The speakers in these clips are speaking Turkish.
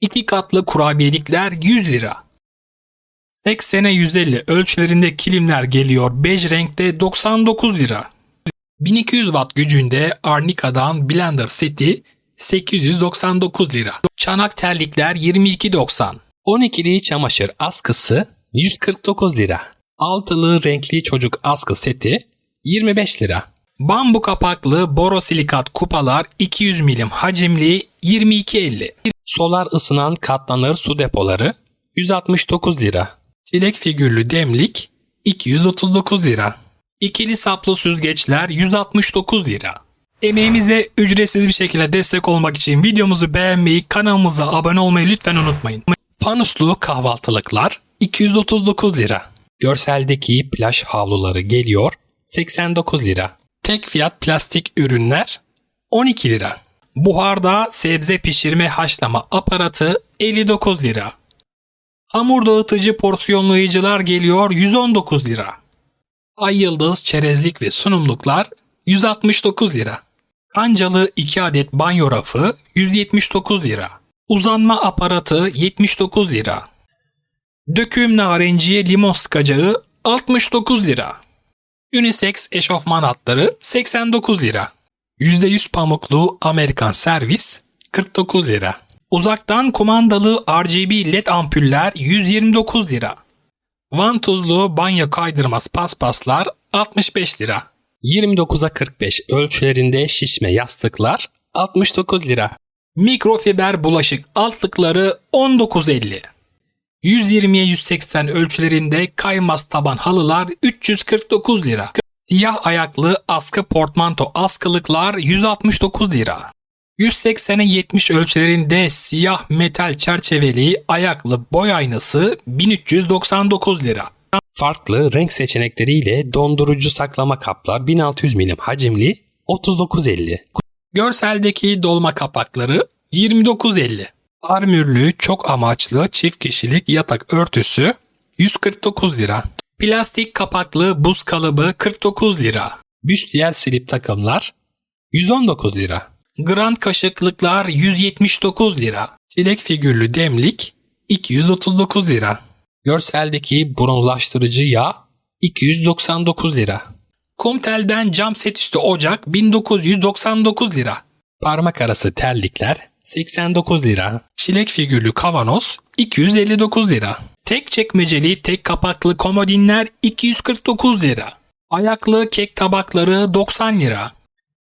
İki katlı kurabiyelikler 100 lira. 80'e 150 ölçülerinde kilimler geliyor bej renkte 99 lira. 1200 watt gücünde Arnica'dan blender seti 899 lira. Çanak terlikler 22.90. 12'li çamaşır askısı 149 lira. Altılı renkli çocuk askı seti 25 lira. Bambu kapaklı borosilikat kupalar 200 milim hacimli 22.50. Solar ısınan katlanır su depoları 169 lira. Çilek figürlü demlik 239 lira. İkili saplı süzgeçler 169 lira. Emeğimize ücretsiz bir şekilde destek olmak için videomuzu beğenmeyi, kanalımıza abone olmayı lütfen unutmayın. Panuslu kahvaltılıklar 239 lira. Görseldeki plaj havluları geliyor 89 lira. Tek fiyat plastik ürünler 12 lira. Buharda sebze pişirme haşlama aparatı 59 lira. Hamur dağıtıcı porsiyonlayıcılar geliyor 119 lira. Ay yıldız çerezlik ve sunumluklar 169 lira. Kancalı 2 adet banyo rafı 179 lira. Uzanma aparatı 79 lira. Döküm narenciye limon sıkacağı 69 lira. Unisex eşofman hatları 89 lira. %100 pamuklu Amerikan servis 49 lira. Uzaktan kumandalı RGB led ampuller 129 lira. Vantuzlu banyo kaydırmaz paspaslar 65 lira. 29'a 45 ölçülerinde şişme yastıklar 69 lira. Mikrofiber bulaşık altlıkları 19.50. 120'ye 180 ölçülerinde kaymaz taban halılar 349 lira. Siyah ayaklı askı portmanto askılıklar 169 lira. 180'e 70 ölçülerinde siyah metal çerçeveli ayaklı boy aynası 1399 lira. Farklı renk seçenekleriyle dondurucu saklama kaplar 1600 milim hacimli 39.50. Görseldeki dolma kapakları 29.50. Armürlü çok amaçlı çift kişilik yatak örtüsü 149 lira. Plastik kapaklı buz kalıbı 49 lira. Büstiyer silip takımlar 119 lira. Grand kaşıklıklar 179 lira. Çilek figürlü demlik 239 lira. Görseldeki bronzlaştırıcı yağ 299 lira. Kumtel'den cam set üstü ocak 1999 lira. Parmak arası terlikler 89 lira. Çilek figürlü kavanoz 259 lira. Tek çekmeceli tek kapaklı komodinler 249 lira. Ayaklı kek tabakları 90 lira.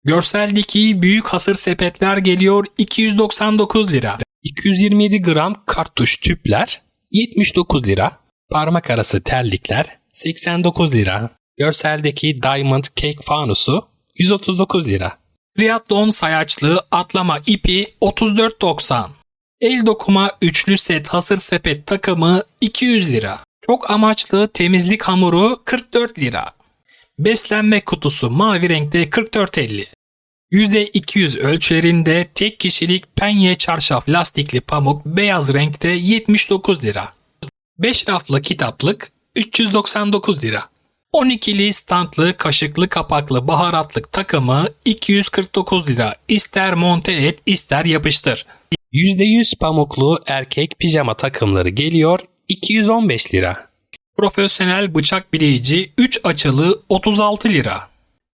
Görseldeki büyük hasır sepetler geliyor 299 lira. 227 gram kartuş tüpler 79 lira. Parmak arası terlikler 89 lira. Görseldeki Diamond Cake fanusu 139 lira. Triathlon sayaçlı atlama ipi 34.90. El dokuma üçlü set hasır sepet takımı 200 lira. Çok amaçlı temizlik hamuru 44 lira. Beslenme kutusu mavi renkte 44.50. Yüzey 200 ölçülerinde tek kişilik penye çarşaf lastikli pamuk beyaz renkte 79 lira. 5 raflı kitaplık 399 lira. 12'li standlı kaşıklı kapaklı baharatlık takımı 249 lira. İster monte et ister yapıştır. %100 pamuklu erkek pijama takımları geliyor 215 lira. Profesyonel bıçak bileyici 3 açılı 36 lira.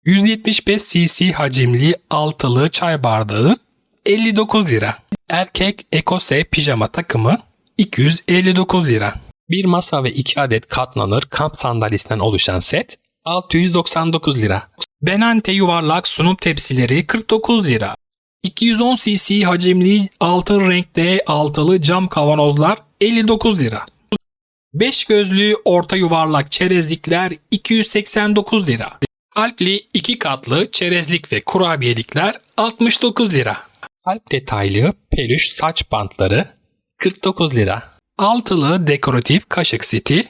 175 cc hacimli altılı çay bardağı 59 lira. Erkek Ekose pijama takımı 259 lira. Bir masa ve 2 adet katlanır kamp sandalyesinden oluşan set 699 lira. Benante yuvarlak sunum tepsileri 49 lira. 210 cc hacimli altın renkte altılı cam kavanozlar 59 lira. 5 gözlü orta yuvarlak çerezlikler 289 lira. Kalpli iki katlı çerezlik ve kurabiyelikler 69 lira. Kalp detaylı peluş saç bantları 49 lira. Altılı dekoratif kaşık seti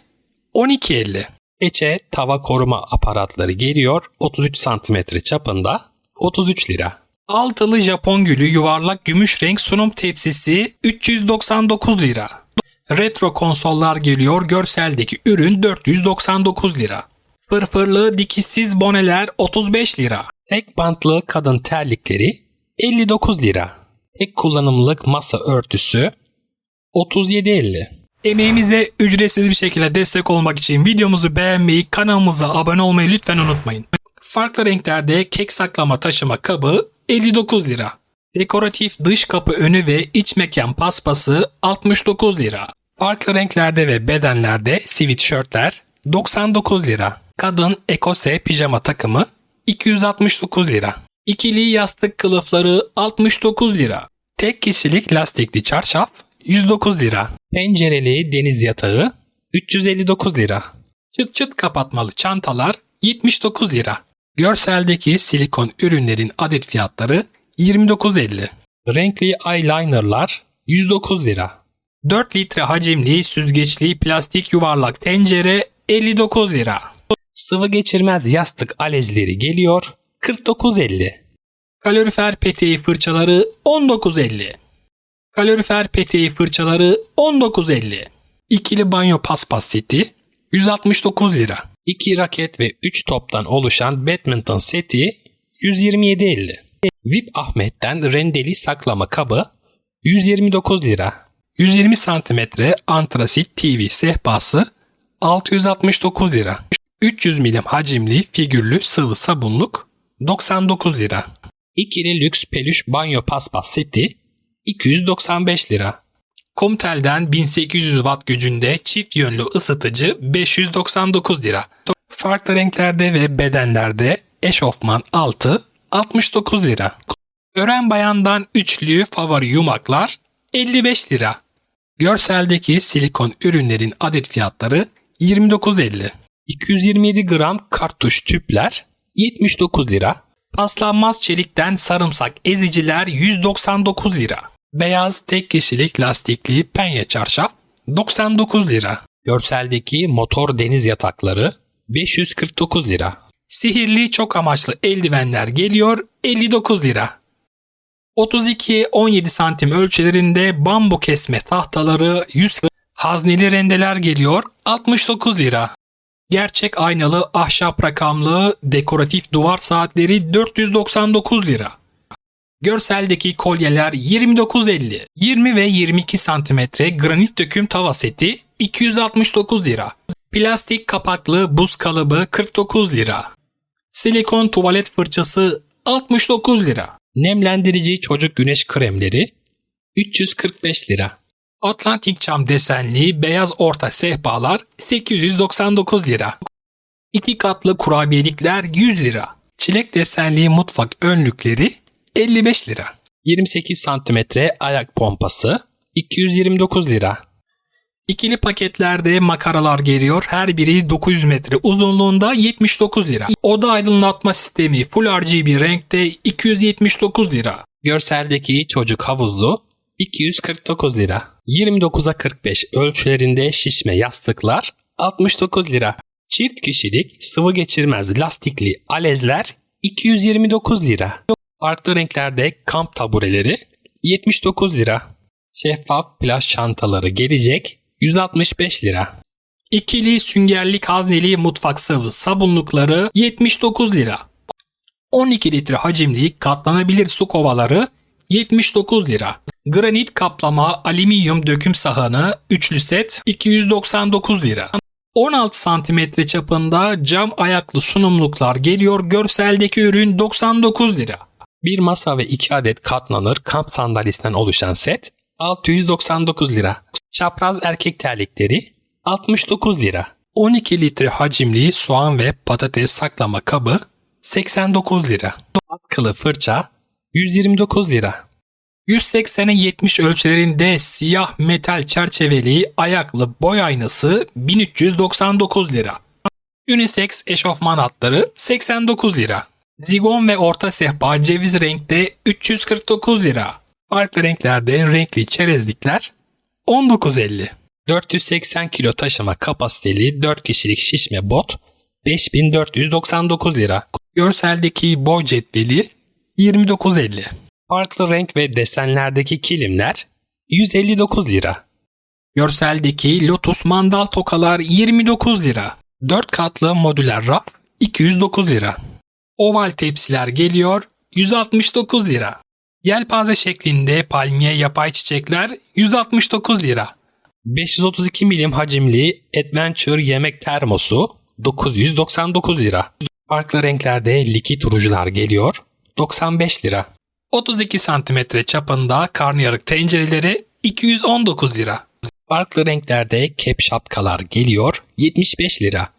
12.50. Eçe tava koruma aparatları geliyor 33 cm çapında 33 lira. Altılı Japon gülü yuvarlak gümüş renk sunum tepsisi 399 lira. Retro konsollar geliyor görseldeki ürün 499 lira. Fırfırlı dikişsiz boneler 35 lira. Tek bantlı kadın terlikleri 59 lira. Tek kullanımlık masa örtüsü 37.50 Emeğimize ücretsiz bir şekilde destek olmak için videomuzu beğenmeyi, kanalımıza abone olmayı lütfen unutmayın. Farklı renklerde kek saklama taşıma kabı 59 lira. Dekoratif dış kapı önü ve iç mekan paspası 69 lira. Farklı renklerde ve bedenlerde sweatshirtler 99 lira. Kadın ekose pijama takımı 269 lira. İkili yastık kılıfları 69 lira. Tek kişilik lastikli çarşaf 109 lira. Pencereli deniz yatağı 359 lira. Çıt çıt kapatmalı çantalar 79 lira. Görseldeki silikon ürünlerin adet fiyatları 29.50. Renkli eyelinerlar 109 lira. 4 litre hacimli süzgeçli plastik yuvarlak tencere 59 lira. Sıvı geçirmez yastık alezleri geliyor 49.50. Kalorifer peteği fırçaları 19.50. Kalorifer peteği fırçaları 19.50. İkili banyo paspas seti 169 lira. 2 raket ve 3 toptan oluşan badminton seti 127.50. VIP Ahmet'ten rendeli saklama kabı 129 lira. 120 cm antrasit TV sehpası 669 lira. 300 milim hacimli figürlü sıvı sabunluk 99 lira. İkili lüks peluş banyo paspas seti 295 lira. Comtel'den 1800 watt gücünde çift yönlü ısıtıcı 599 lira. Farklı renklerde ve bedenlerde eşofman altı 69 lira. Ören bayandan üçlü favori yumaklar 55 lira. Görseldeki silikon ürünlerin adet fiyatları 29.50. 227 gram kartuş tüpler 79 lira. Paslanmaz çelikten sarımsak eziciler 199 lira. Beyaz tek kişilik lastikli penye çarşaf 99 lira. Görseldeki motor deniz yatakları 549 lira. Sihirli çok amaçlı eldivenler geliyor 59 lira. 32-17 santim ölçülerinde bambu kesme tahtaları 100 lira. Hazneli rendeler geliyor 69 lira. Gerçek aynalı ahşap rakamlı dekoratif duvar saatleri 499 lira. Görseldeki kolyeler 29.50. 20 ve 22 santimetre granit döküm tava seti 269 lira. Plastik kapaklı buz kalıbı 49 lira. Silikon tuvalet fırçası 69 lira. Nemlendirici çocuk güneş kremleri 345 lira. Atlantik cam desenli beyaz orta sehpalar 899 lira. İki katlı kurabiyelikler 100 lira. Çilek desenli mutfak önlükleri 55 lira. 28 santimetre ayak pompası 229 lira. İkili paketlerde makaralar geliyor. Her biri 900 metre uzunluğunda 79 lira. Oda aydınlatma sistemi Full RGB renkte 279 lira. Görseldeki çocuk havuzlu 249 lira. 29'a 45 ölçülerinde şişme yastıklar 69 lira. Çift kişilik sıvı geçirmez lastikli alezler 229 lira. Farklı renklerde kamp tabureleri 79 lira. Şeffaf plaj çantaları gelecek 165 lira. İkili süngerlik hazneli mutfak sıvı sabunlukları 79 lira. 12 litre hacimli katlanabilir su kovaları 79 lira. Granit kaplama alüminyum döküm sahanı üçlü set 299 lira. 16 santimetre çapında cam ayaklı sunumluklar geliyor. Görseldeki ürün 99 lira. Bir masa ve 2 adet katlanır kamp sandalyesinden oluşan set 699 lira. Çapraz erkek terlikleri 69 lira. 12 litre hacimli soğan ve patates saklama kabı 89 lira. Atkılı fırça 129 lira. 180'e 70 ölçülerinde siyah metal çerçeveli ayaklı boy aynası 1399 lira. Unisex eşofman hatları 89 lira. Zigon ve orta sehpa ceviz renkte 349 lira. Farklı renklerde renkli çerezlikler 19.50. 480 kilo taşıma kapasiteli 4 kişilik şişme bot 5499 lira. Görseldeki boy cetveli 29.50. Farklı renk ve desenlerdeki kilimler 159 lira. Görseldeki Lotus mandal tokalar 29 lira. 4 katlı modüler raf 209 lira. Oval tepsiler geliyor 169 lira. Yelpaze şeklinde palmiye yapay çiçekler 169 lira. 532 milim hacimli Adventure yemek termosu 999 lira. Farklı renklerde likit rujlar geliyor 95 lira. 32 santimetre çapında karnıyarık tencereleri 219 lira. Farklı renklerde kep şapkalar geliyor 75 lira.